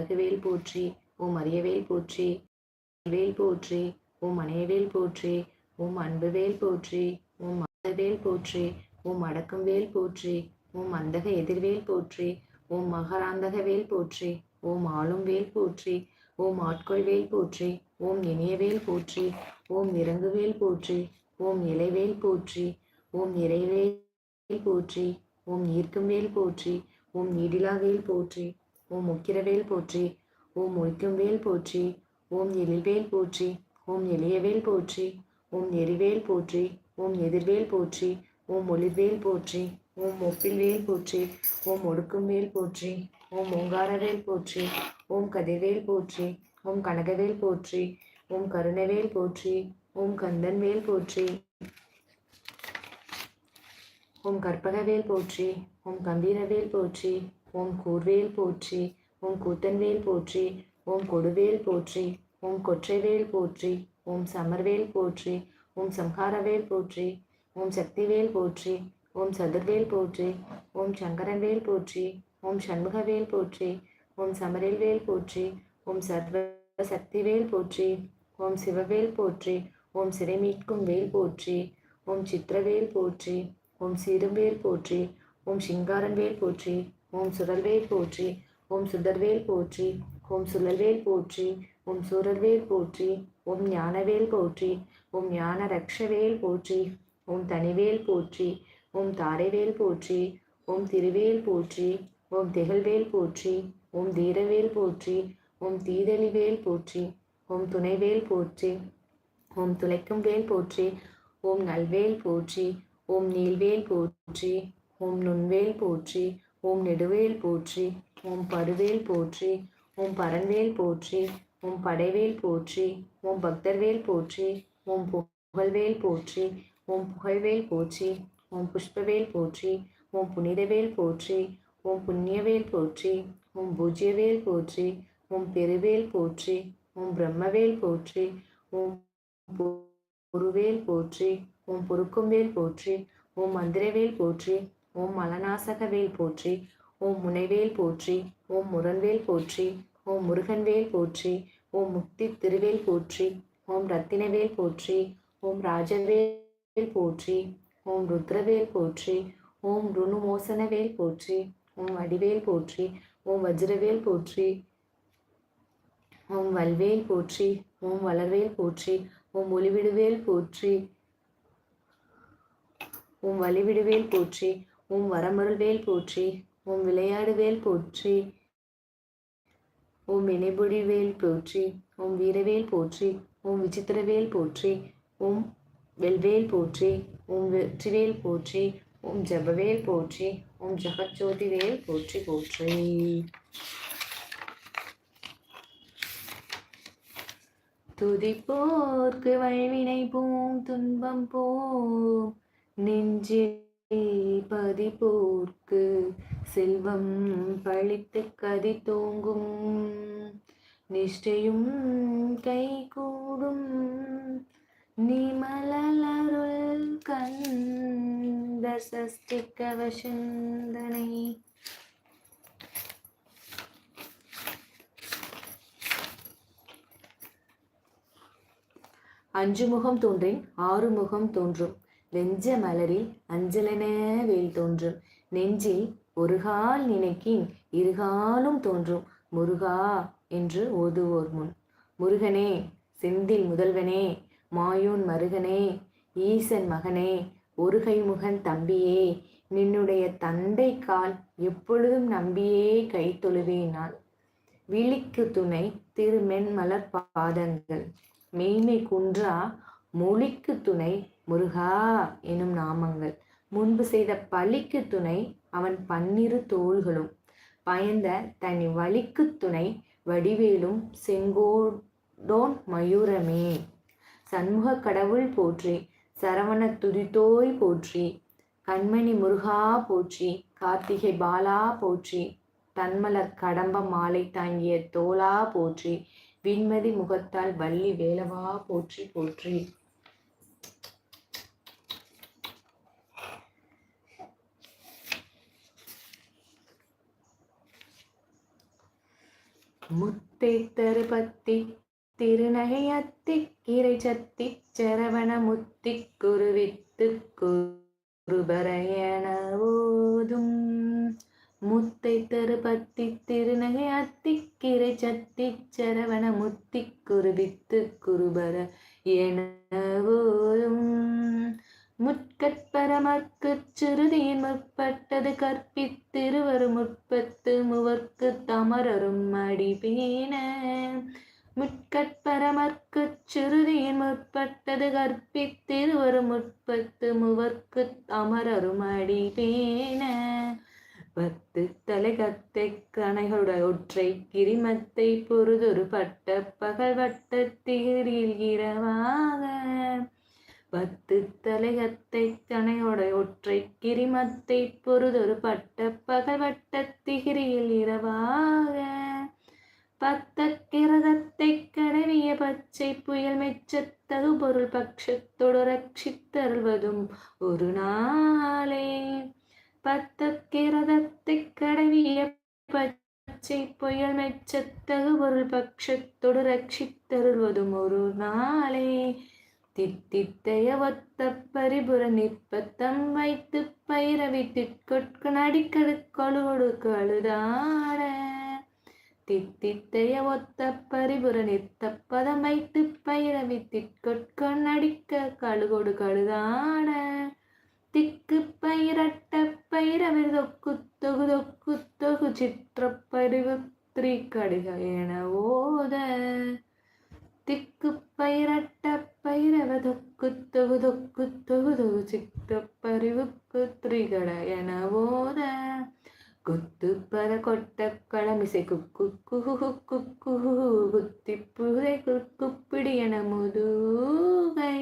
அழகுவேல் போற்றி ஓம் அரியவேல் போற்றி வேல் போற்றி ஓம் அணையவேல் போற்றி ஓம் அன்புவேல் போற்றி ஓம் மதவேல் போற்றி ஓம் அடக்கும் வேல் போற்றி ஓம் அந்தக எதிர்வேல் போற்றி ஓம் மகராந்தக வேல் போற்றி ஓம் ஆளும் வேல் போற்றி ஓம் ஆட்கொள் வேல் போற்றி ஓம் இனியவேல் போற்றி ஓம் இறங்குவேல் போற்றி ஓம் இலைவேல் போற்றி ஓம் இறைவேல் போற்றி ஓம் ஈர்க்கும் வேல் போற்றி ஓம் நீடிலாவேல் போற்றி ஓம் முக்கிரவேல் போற்றி ஓம் ஒழிக்கும் வேல் போற்றி ஓம் எழில்வேல் போற்றி ஓம் எளியவேல் போற்றி ஓம் எரிவேல் போற்றி ஓம் எதிர்வேல் போற்றி ஓம் ஒளிர்வேல் போற்றி ஓம் ஒப்பில்வேல் போற்றி ஓம் ஒடுக்கும் வேல் போற்றி ஓம் ஓங்காரவேல் போற்றி ஓம் கதிர்வேல் போற்றி ஓம் கனகவேல் போற்றி ஓம் கருணவேல் போற்றி ஓம் கந்தன்வேல் போற்றி ஓம் கற்பகவேல் போற்றி ஓம் கம்பீரவேல் போற்றி ஓம் கூர்வேல் போற்றி ஓம் கூத்தன்வேல் போற்றி ஓம் கொடுவேல் போற்றி ஓம் கொற்றைவேல் போற்றி ஓம் சமர்வேல் போற்றி ஓம் சம்ஹாரவேல் போற்றி ஓம் சக்திவேல் போற்றி ஓம் சதுர்வேல் போற்றி ஓம் சங்கரன்வேல் போற்றி ஓம் சண்முகவேல் போற்றி ஓம் சமரில்வேல் போற்றி ஓம் சர்வ சக்திவேல் போற்றி ஓம் சிவவேல் போற்றி ஓம் சிறை மீட்கும் வேல் போற்றி ஓம் சித்திரவேல் போற்றி ஓம் சிறுவேல் போற்றி ஓம் சிங்காரன்வேல் போற்றி ஓம் சுழல்வேல் போற்றி ஓம் சுடர்வேல் போற்றி ஓம் சுழல்வேல் போற்றி ஓம் சுழல்வேல் போற்றி ஓம் ஞானவேல் போற்றி ஓம் ஞான ரக்ஷவேல் போற்றி ஓம் தனிவேல் போற்றி ஓம் தாரைவேல் போற்றி ஓம் திருவேல் போற்றி ஓம் திகழ்வேல் போற்றி ஓம் தீரவேல் போற்றி ஓம் தீதளிவேல் போற்றி ஓம் துணைவேல் போற்றி ஓம் துளைக்கும் வேல் போற்றி ஓம் நல்வேல் போற்றி ஓம் நீல்வேல் போற்றி ஓம் நுண்வேல் போற்றி ஓம் நெடுவேல் போற்றி ஓம் பருவேல் போற்றி ஓம் பரன்வேல் போற்றி ஓம் படைவேல் போற்றி ஓம் பக்தர்வேல் போற்றி ஓம் புகழ்வேல் போற்றி ஓம் புகழ்வேல் போற்றி ஓம் புஷ்பவேல் போற்றி ஓம் புனிதவேல் போற்றி ஓம் புண்ணியவேல் போற்றி ஓம் பூஜ்யவேல் போற்றி ஓம் பெருவேல் போற்றி ஓம் பிரம்மவேல் போற்றி ஓம் பொருவேல் போற்றி ஓம் பொறுக்கும்வேல் போற்றி ஓம் மந்திரவேல் போற்றி ஓம் மலநாசகவேல் போற்றி ஓம் முனைவேல் போற்றி ஓம் முரண்வேல் போற்றி ஓம் முருகன்வேல் போற்றி ஓம் முக்தி திருவேல் போற்றி ஓம் ரத்தினவேல் போற்றி ஓம் ராஜவேல் போற்றி ஓம் ருத்ரவேல் போற்றி ஓம் ருணுமோசனவேல் போற்றி ஓம் வடிவேல் போற்றி ஓம் வஜ்ரவேல் போற்றி ஓம் வல்வேல் போற்றி ஓம் வளர்வேல் போற்றி ஓம் ஒளிவிடுவேல் போற்றி ஓம் வழிவிடுவேல் போற்றி உம் வரமருள்வேல் போற்றி ஓம் விளையாடுவேல் போற்றி உம் இணைபொழிவேல் போற்றி உம் வீரவேல் போற்றி உம் விசித்திரவேல் போற்றி உம் வெல்வேல் போற்றி உம் வெற்றிவேல் போற்றி உம் ஜபவேல் போற்றி உம் ஜெகஜோதி வேல் போற்றி போற்றி. துதிப்போர்க்கு வழிவினை போம் துன்பம் போம் நெஞ்சில் பதிப்போர்க்கு செல்வம் பழித்து கதி தோங்கும் நிஷ்டையும் கைகூடும். நிமலருள் கந்த சஷ்டி கவசந்தனை அஞ்சு முகம் தோன்றேன் ஆறு முகம் தோன்றும். வெஞ்ச மலரில் அஞ்சலென வேல் தோன்றும். நெஞ்சில் ஒரு கால் நினைக்கின் இருகாலும் தோன்றும். முருகா என்று ஓதுவோர் முன். முருகனே செந்தில் முதல்வனே மாயூன் மருகனே ஈசன் மகனே ஒருகை முகன் தம்பியே நின்னுடைய தந்தை கால் எப்பொழுதும் நம்பியே கை தொழுவேன் விழிக்கு துணை திருமென் மலர் பாதங்கள். மெய்மை குன்றா மொழிக்கு துணை முருகா எனும் நாமங்கள். முன்பு செய்த பழிக்கு துணை அவன் பன்னிரு தோள்களும். பயந்த தனி வழிக்கு துணை வடிவேலும் செங்கோடோன் மயூரமே. சண்முக கடவுள் போற்றி சரவண துதித்தோய் போற்றி கண்மணி முருகா போற்றி கார்த்திகை பாலா போற்றி தன்மலர் கடம்ப மாலை தாங்கிய தோலா போற்றி விண்மதி முகத்தால் வள்ளி வேலவா போற்றி போற்றி. முத்தை தருபத்தி திருநகையத்தி கீரை சத்தி சரவண முத்தி குருவித்து குருபரையன ஓதும் முத்தை தருபத்தி திருநகை அத்தி கீரை சத்தி சரவண முத்தி குருவித்து குருபர என ஓதும் முற்கற்பரமற்குச் சிறுதியின் முற்பட்டது கற்பித்திருவரு முற்பத்து முவர்க்கு தமரரும் அடிபேன. முற்கற்பரமற்குச் சிறுதியின் முற்பட்டது கற்பித்திருவரு முற்பத்து முவர்க்கு தமரரும் அடிபேன. பத்து தலை கத்தை கணைகளுடைய ஒற்றை கிரிமத்தை பொறுதொரு பட்ட பகல் வட்டத்தில் இரவாக. பத்து தலையத்தை தனையோட ஒற்றை கிரிமத்தை பொறுதொரு பட்ட பகவட்ட திகிரியில் இரவாக. பத்த கிரதத்தை கடவிய பச்சை புயல் மெச்சத்தகு பொருள் பட்சத்தோடு ரட்சித்தருள்வதும் ஒரு நாளே. பத்த கிரதத்தை கடவிய பச்சை புயல் மெச்சத்தகு பொருள் பட்சத்தோடு ரட்சித்தருள்வதும் ஒரு நாளே. தித்தித்தைய ஒத்த பரிபுர நிற்பத்தம் வைத்து பைரவி திட்கொட்கு நடிக்கடு கழுதாட தித்தித்தைய ஒத்த பரிபுர நித்த பதம் வைத்து பைரவி திட்கொட்கு நடிக்க கழுகொடு கழுதான திக்கு பயிரட்ட பயிரவி தொக்கு தொகு தொக்கு தொகு சித்திர பரிவு திரிகடுக என ஓத. திக்கு பயிரட்ட பயிரவ தொக்கு தொகு தொக்கு தொகு தொகு சித்த பறிவுக்கு திரிகட என ஓத. குத்து பர கொட்ட களமிசை குக்கு குஹு குக்கு குத்தி புதை குப்பிடி என முதுகை.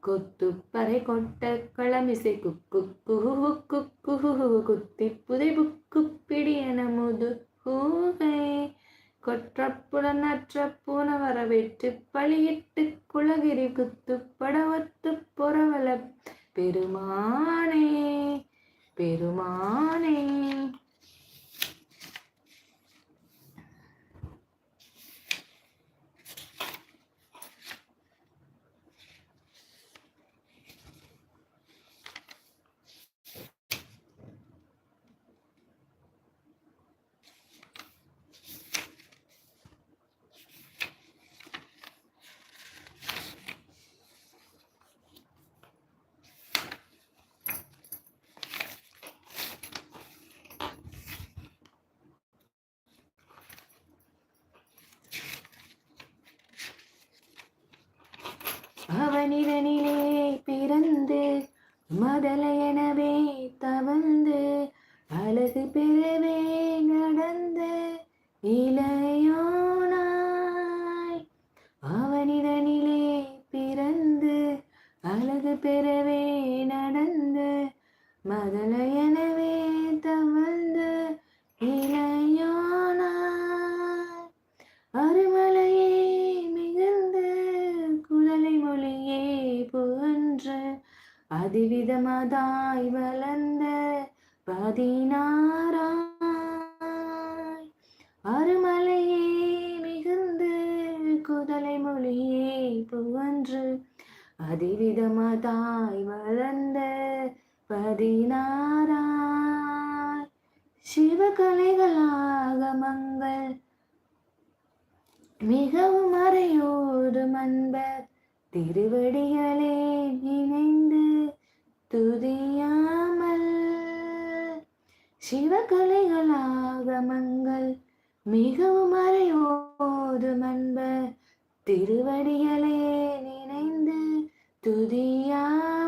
கொத்து பறை கொட்ட களமிசை குக்கு குஹு குக்கு குத்தி புதை புக்கு பிடி என முது கொற்றப்புடன் கொற்றப்புலனற்ற பூன வரவேற்று பழியிட்டு குலகிரி குத்து படவத்து பொறவல பெருமானே பெருமானே. பெறவே நடந்த மதலையெனவே தவழ்ந்து இளையோனாய் அருமலையே மிகுந்த குதலை மொழியே புகன்று அதிவிதமதாய் வளர்ந்த பதினாராய் அருமலையே மிகுந்து குதலை மொழியே புகன்று அதிவிதமதாய் வளர்ந்த பதினாராய் சிவகலைகளாகமங்கள் மிகவும் அறையோடு அன்பர் திருவடிகளே இணைந்து துதியாமல் சிவகலைகளாகமங்கள் மிகவும் அறையோடு அன்பர் திருவடிகளே துதியாமல்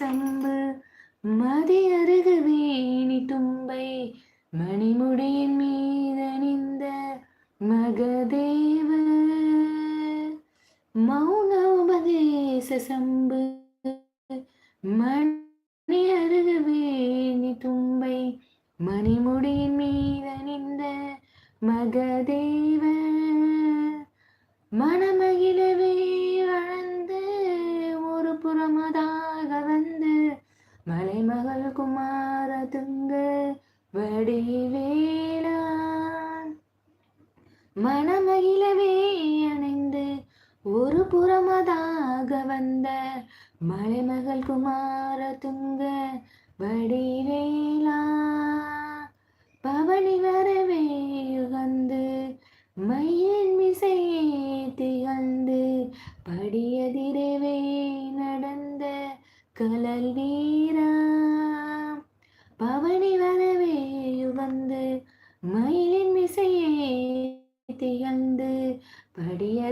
செம்பு மதி அருகு வேணி தும்பை மணிமுடியின் மீதணிந்த மகதேவ. மௌன உபதேச சம்பு மணி அருகு வேணி தும்பை மணிமுடியின் மீதணிந்த மகதேவ. மன குமார துங்க வடிவேலான். மணமகிழவே அணைந்து ஒரு புறமதாக வந்த மலைமகள் குமார துங்க வடிவே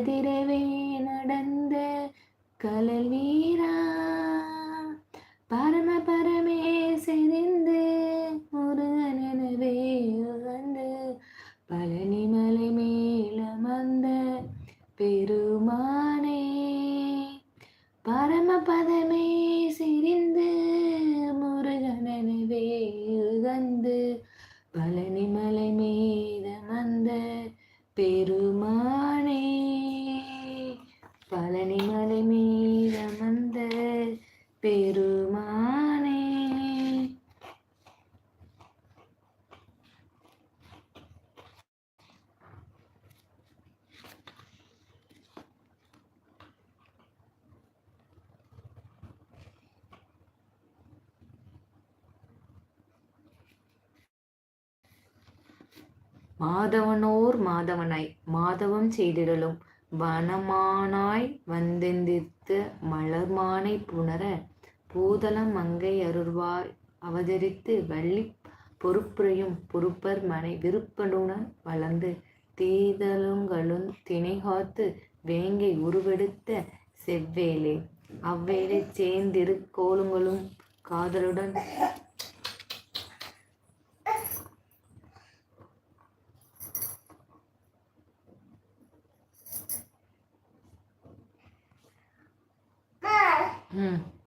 கதிரவே நடந்த கலல் வீரா. பரம பரமே செறிந்து முருகனவே உகந்து பழனி மலை மேலமர்ந்த பெருமானே. பரம பதமே சிரிந்து முருகனவே உகந்து பழனி மலை மீதமர்ந்த பெருமானே. பெருமானே. மாதவனோர் மாதவனாய் மாதவம் செய்திடலும் வனமானாய் வந்தெந்தித்து மலர்மானை புணர பூதலம் மங்கை அருள்வாய் அவதரித்து வள்ளி பொறுப்புரையும் பொறுப்பர் மனை விருப்பனுடன் வளர்ந்து தீதலுங்களும் திணைகாத்து வேங்கை உருவெடுத்த செவ்வேலே. அவ்வேளை சேர்ந்திரு கோலுங்களும் காதலுடன்